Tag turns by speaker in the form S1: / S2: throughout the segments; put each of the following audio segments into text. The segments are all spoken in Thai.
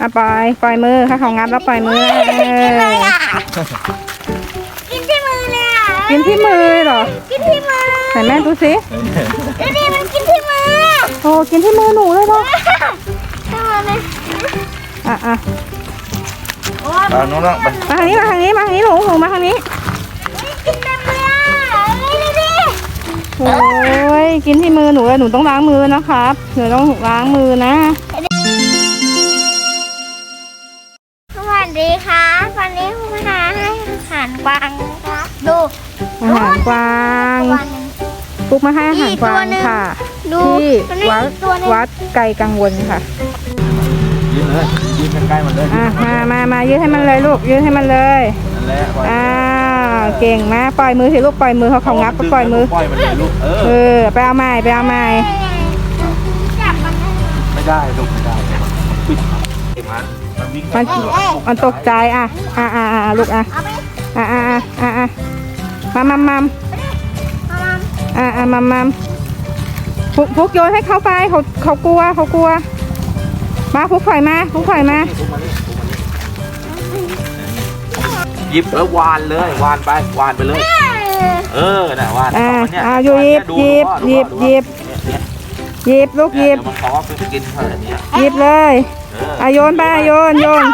S1: อะปล่อยปล่อยมือถ้าเขางับแล้วปล่อยมือเอ
S2: กินเลย
S1: อ
S2: อะกินที่มือเลยอะ
S1: กินที่มือเหรอ
S2: กินที่มือ
S1: ไหนแม่ดูสิ
S2: ดูดิมันกินที่มือ
S1: โอ้กินที่มือหนูเลยเหรอ
S2: ทำไมเนี่ย
S1: อะอะ
S2: โอ้ย
S3: เอาน้องน้องไป
S1: มาทางนี้มาทางนี้มาทางนี้หนูหนูมาทางนี้
S2: กินเต็มเลยอะนี่ดูดิ
S1: โอ้ยกินที่มือหนูเลยหนูต้องล้างมือนะครับหนูต้องล้างมือนะ ปุ๊กมาให้อาหารกวาง
S2: อีกตัวหนึ่ง
S1: ค่ะ
S2: ดู
S1: ที่
S2: ตัวนี้
S1: วัด
S2: อีกตัวหนึง
S1: วัดไกลกังวลค่ะ
S3: ยืนเลยยืนใกล้ๆมันเลย
S1: อะมามามายืดให้มันเลยลูกยืดให้มันเลย
S3: นั่นแหละปล่อย
S1: อ้าวเก่งมากปล่อยมือสิลูกปล่อยมือเขาเขางับก็ปล่อยมือ
S3: ปล่อยมันเลยลูกเอ
S1: เอ
S3: อ
S1: อไปเอาใหม่ไปเอาใหม่
S2: จับมันให้
S3: ไม่ได้ลูกไม่ได้ปิดเก็บมันมันวิ่ง
S1: มันมันตกใจอะอะอะอะลูกอะ
S2: เอาไป
S1: อะอะอะอะอะมามัมมัม
S2: เอา มา
S1: อะอะมัมมัมพุกพุกโยนให้เขาไปเขาเขากลัวเขากลัว มาพุกถอยมาพุกถอยมา
S3: หยิบแล้ววานเลยวานไปวานไปเลย เออน่ะวาน
S1: อะ
S3: เเนี่ย
S1: อะอยู่หยิบ
S3: ดู
S1: หยิบ
S3: ดู
S1: หยิบ
S3: ดู
S1: หยิบ
S3: เนี่ย
S1: หยิบลูกห
S3: เนี่
S1: ยิ
S3: ย
S1: บ
S3: เดี๋ยวมันขอขึ้นไปกินเท่านี้
S1: หยิบเลย
S3: เออ
S1: อะโยนไปโยนโยน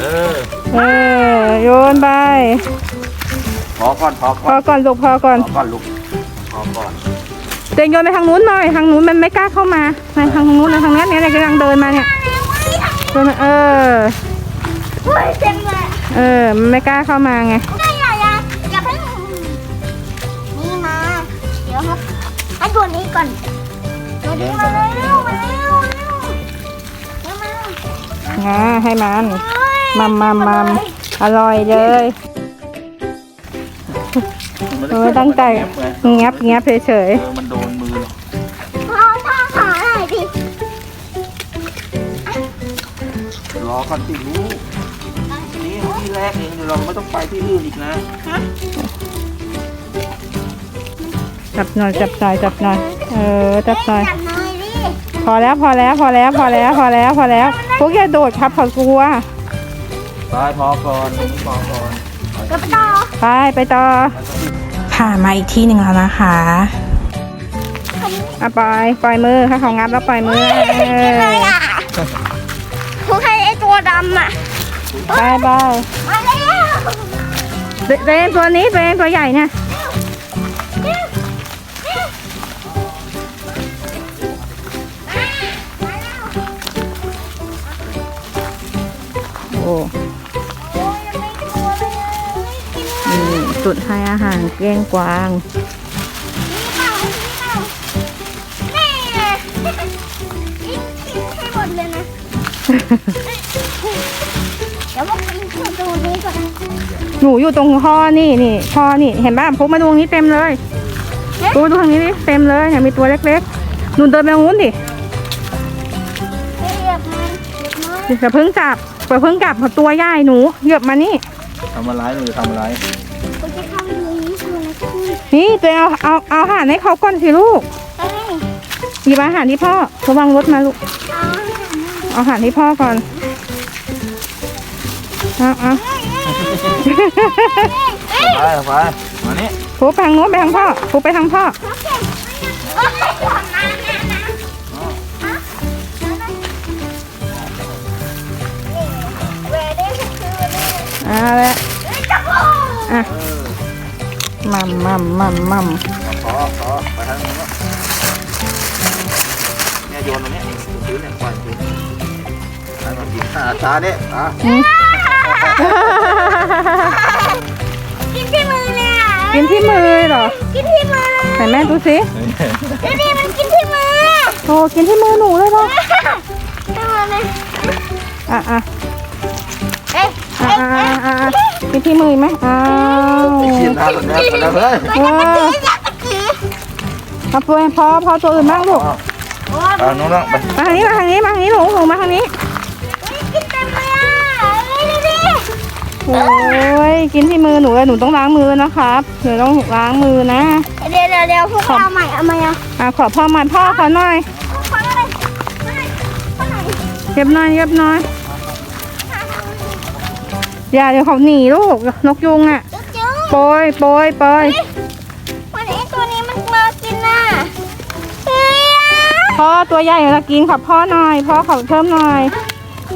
S3: เออ
S1: เออโยนไป
S3: พอก่อนพอ
S1: พ
S3: ก่
S1: อ
S3: อน
S1: ก่อนลูกพอก่อน
S3: พอก่อนลูก พอก่อน
S1: เตงโยนไปทางนู้นหน่อยทางนู้นมันไม่กล้าเข้ามาไปทางนู้นนะทางนี้เนี่ยเนี่ยกำลังเดินมาเนี่ยเดินมาเออ
S2: โอ้ยเต็มเลย
S1: เออมันไม่กล้าเข้ามาไง
S2: ไม่อย่าอย่าอย่าเพิ่งนี่มาเดี๋ยวครับให้ตัวนี้ก่อนตัวนี้มาเร็วมาเร็วเร็วเร็วมา
S1: อ่าให้มัน
S2: โอ้ย
S1: มัมมัมมัมอร่อยเลย เออตั้งใจเงียบเงียบเฉย
S3: เออมันโดนมือ
S2: พ่อพ่อขอหน่อยดิ
S3: รอก่อนสิลูกนี่ที่แรกเองเดี๋ยวเราไม่ต้องไปที่อื่นอีกนะ
S1: จับหน่อยจับหน่อยจับหน่อยเออจับหน่อยพอแล้วพอแล้วพอแล้วพอแล้วพอแล้วพอแล้วพวกอย่าโดดครับเขากลัว
S3: ตายพอก่อนพอก่อน
S2: กระต่อ
S1: ไปไปต่อ ค่ะมาอีกที่หนึ่งแล้วนะคะอะปล่อยปล่อยมือถ้าเขางับแล้วปล่อยมือเอ
S2: กินเลย
S1: อ
S2: อะพวกให้ไอตัวดำอะ
S1: ไปไป
S2: มาแล้ว
S1: เรนตัวนี้เรนตัวใหญ่เนี่ยโอ้ จุดให้อาหารเก้งกวาง
S2: เปล่าเปล่านี่ไงกินกินให้หมดเลยนะเดี๋ยวพวกกินข้าวตัวนี้ก่อน
S1: หนูอยู่ตรงพ่อนี่นี่พ่อนี่เห็นบ้างพุกมาดูตรงนี้เต็มเลยพุกมาดูทางนี้ดิเต็มเลยเนี่ยมีตัวเล็กๆหนูเดินไปทางนู้นดิ
S2: เหยียบมันเหยียบมัน
S1: อย่าเพิ่งจับอย่าเพิ่งจับตัวใหญ่หนูเหยียบมานี่
S3: ทำอะไรหรือทำอะไร
S2: อะไรคือ
S1: นี่ตัวเอาเอาเอาอาหารให้เขาก่อนสิลูก
S2: เอ้ย
S1: หยิบอาหารที่พ่อระวังรถมาลูก
S2: เอา
S1: เอาอาหารที่พ่อก่อน เอาเอา
S3: ไปไปมานี่
S1: พุกไปทางโน้นไปทางพ่อพุกไปทางพ่อ
S2: โม
S1: มัมมัมมัม
S3: ขอขอไปทางนู้นเนี่ยโยนตรงนี้พื้นเนี่ยปล่อยพื้นให้มันกินอ่าช้าเนี่ยอะ
S1: อืม
S2: กินที่มือเลยอะ
S1: กินที่มือเหรอ
S2: กินที่มือ
S1: ไหนแม่ดูสิ
S2: ดูดิมันกินที่มือ
S1: โอ้กินที่มือหนูเลยเหรอ
S2: ที่มือเลย
S1: อะอะ
S2: เอ้ย
S1: อะอะอะอะอะกินที่มือไหมอ้า
S3: แล้วไปแล้วเฮ้ย
S1: เออ
S2: อยากตะกี้
S1: เอาตัวพอพอตัวอื่นบ้างลูก
S2: โอ้ย
S3: เอาน้องน้องไป
S1: มาทางนี้มาทางนี้มาทางนี้หนูหนูมาทางนี้
S2: กินเต็มเลยอะเอ้ยดูดิ
S1: โอ้ยกินที่มือหนูเลยหนูต้องล้างมือนะครับหนูต้องล้างมือนะ
S2: เดี๋ยวเดี๋ยวเดี๋ยวพวกเราใหม่เอาใหม่อะ
S1: อะขอพ่อมันพ่อเขาหน่อย
S2: ขออะไรขอไหนขอไหน
S1: เก็บหน่อยเก็บหน่อยอย่าเดี๋ยวเขาหนีลูกนกยุงอะ
S2: จุ๊บจุ๊บ
S1: โปรยโปรยโปรย
S2: วันนี้ตัวนี้มันมากินน่ะเฮ้ยอะ
S1: พ่อตัวใหญ่จะกินขับพ่อหน่อยพ่อเขาเพิ่มหน่อย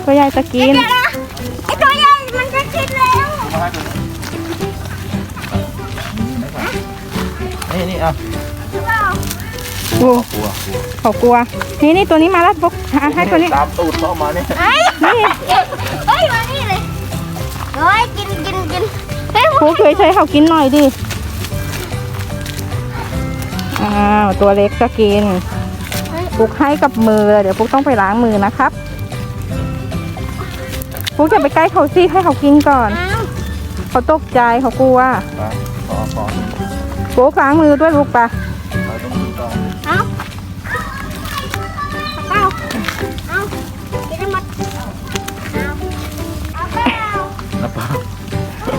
S1: ตัวใหญ่จะกิน
S2: เดี๋ยวนะไอตัวใหญ่มันจะกินแล้ว
S3: นี่นี่อะ
S2: หรือเปล่า
S1: โอ้
S3: กลัวกลัว
S1: เขากลัว นี่นี่ตัวนี้มาแล้วปุ๊กอะให้ตัวนี้
S3: ตามตูดเข้ามาเนี่ย
S2: ไอ้
S1: นี่
S2: เฮ้ยมานี่เลยเฮ้ยกินกิน กินเฮ้ย
S1: ปุ๊เฉยๆเขากินหน่อยดิ อ้าว ตัวเล็กจะกินปุ๊กให้กับมือ เดี๋ยวปุ๊กต้องไปล้างมือนะครับปุ๊กอย่าไปใกล้เขาสิให้เขากินก่อน เขาตกใจเขากลัว
S3: ปุ๊
S1: กล้างมือด้วยลูกปะ
S3: เราต้องดูต่อ
S2: เอาเอาเอากินให้หมดเอาเอาเปล่า
S3: นะป้า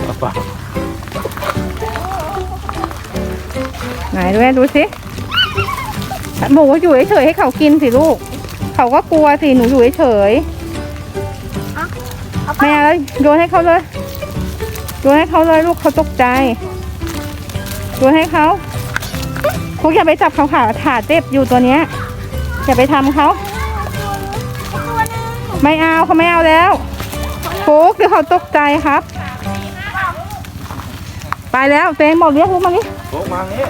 S3: นะป้า
S1: ไหนดูแม่ดูสิบอกว่าอยู่เฉยๆให้เขากินสิลูก เขาก็กลัวสิหนูอยู่เฉย
S2: เอา
S1: ๆ
S2: เป
S1: ไม่
S2: ล่า
S1: เอาเลยโยนให้เขาเลยโยนให้เขาเลยลูกเขาตกใจโยนให้เขาพวกอย่าไปจับเขาขาขาเจ็บอยู่ตัวเนี้ยอย่าไปทำเขา
S2: ตัวหนึง
S1: ไม่เอาเขาไม่เอาแล้วฟุกเดี๋ยวเขาตกใจครับ ไปแล้วเตงบอกเรียกฟุกมานี่
S3: โบกมางี้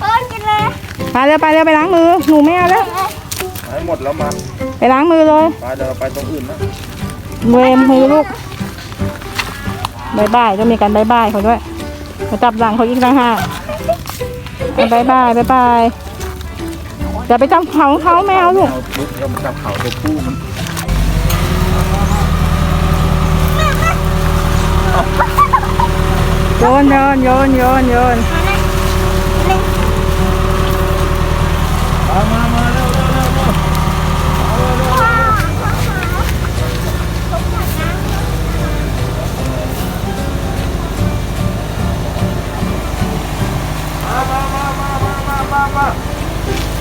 S2: เออกินเลย
S1: ไปเร็วไปเร็วไปล้างมือหนูไม่เอาแล้ว
S3: ให้หมดแล้วมา
S1: ไปล้างมือเลย
S3: ไปเดี๋ยวเราไปตรงอื่นนะ
S1: เวมมือลูกบายบายต้องมีการบายบายเขาด้วยเขาจับหลังเขาอีกต่างหากเอาบายบายบายบายอย่าไปจับเขาเขาไม่เอาลูก
S3: เอาลุกเอามาจับเขาตัวผู้มัน
S1: Yun, yun, yun, yun, yun. Tama, mana, mana, mana.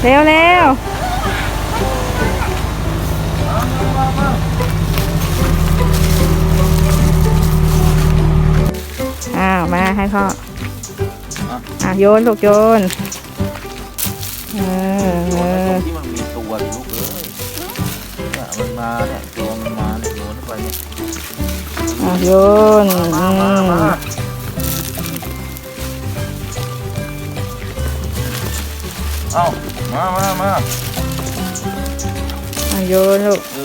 S1: Leo, Leo.
S3: มา
S1: ให้พ่ออะโยนลูกโยนเออเอ
S3: โยน
S1: อ
S3: ไปตรงที่มันมีตัวดิลูกเอ้ยเนี่ยมันมาเนี่ยตัวมันมาเนี่ยโยนเข้าไปเนี่ย
S1: อะโยนอื
S3: มามา
S1: ม
S3: มาเอ้ามามามา
S1: อะโยนลูก
S3: เ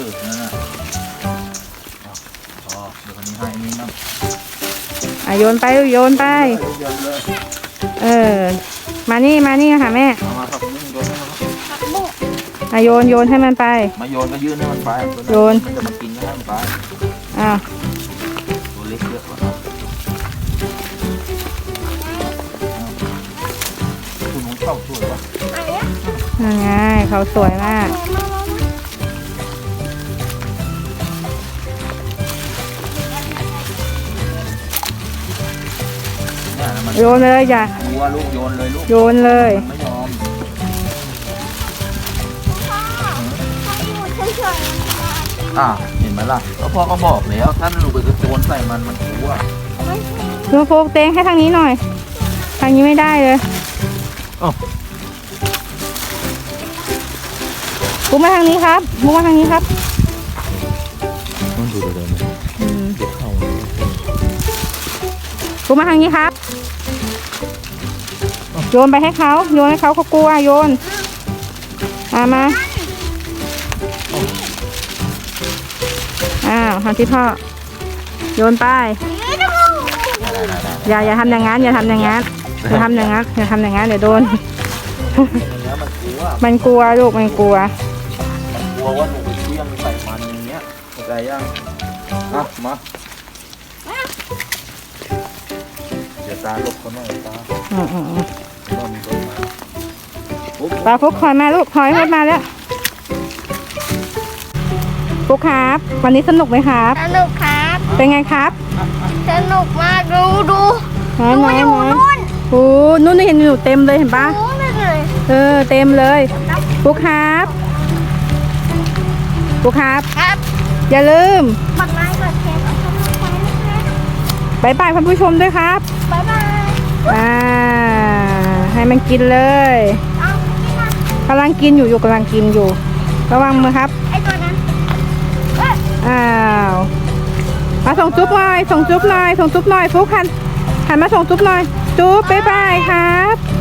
S3: โย
S1: นไปลูกโยนไป
S3: เยอะเลย
S1: เออ มานี่มานี่ค่ะแม่
S3: เอามาครับนี่โยนให้มันครับ
S1: อะโยนโยนให้มันไป
S3: มาโยนก็ยื่นให้มันไป
S1: โยน
S3: มันจะมากินก็ให้มันไป
S1: อ้าว
S3: ตัวเล็กเยอะกว่าเราคุณหนูเข้าช่วยวะ
S1: นั่นไงเขาสวยมาก
S3: เนี่ยนะมั
S1: โยนเลยจ้ะ
S3: กลัวลูกโยนเลยลูก
S1: โยนเลย
S3: มันไม่ยอมอะเห็นไหมล่ะก็พ่อก็บอกแล้วท่านลูกไปกระโจนใส่มันมันกลัว
S1: ดูโฟกเตงให้ทางนี้หน่อย ทางนี้ไม่ได้เลย
S3: อ้าว
S1: บุกมาทางนี้ครับบุกมาทางนี้ครับ
S3: ต้องดูเดิน
S1: อืม
S3: เด็กเข้า
S1: บุกมาทางนี้ครับ โยนไปให้เขาโยนให้เขาเขากลัวโยนอามาอ้าวทำที่พ่อโยนไปอย่าอย่าทำอย่างนั้นอย่าทำอย่างนั้นอย่าทำอย่างนั้นอย่าทำอย่างนั้นเดี๋ยวโดน
S3: อย่างเงี้ยมันกลัว
S1: มันกลัวลูกมันกลัว
S3: กลัวว่าหนูไปเที่ยงใส่มันอย่างเงี้ยเข้าใจยังอะมาเดี๋ยวตาลบเขาหน่อยตา
S1: อืมอืมอืม
S3: เริ่มต้นมาปุ๊บ
S1: ปลาฟุกคอยมาลูกคอยให้มาแล้วฟุกครับ วันนี้สนุกไหมครับ
S2: สนุกครับ
S1: เป็นไงครับ
S2: สนุกมากดูดู
S1: ไหน
S2: ดู
S1: ไหน
S2: อยู่
S1: ไหน
S2: นู่น
S1: โอ้นู่นนี่เห็นอยู่เต็มเลยเห็นปะ
S2: นู่นเลย
S1: เออเต็มเลยฟุกครับฟุกครับ
S2: ครับ
S1: อย่าลืม
S2: บักไม้กดแชร์กดซับสไครต์นะคะ
S1: บายบายคุณผู้ชมด้วยครับ
S2: บ๊ายบาย
S1: อ่า ให้มันกินเลย
S2: เอานี่นะ
S1: กำลังกินอยู่อยู่กำลังกินอยู่ ระวังมือครับ
S2: ไอตัวนั้นเอ้ย
S1: อ้าวมาส่งจุ๊บหน่อยส่งจุ๊บหน่อยส่งจุ๊บหน่อยฟุกหันหันมาส่งจุ๊บหน่อยจุ๊บบายบายครับ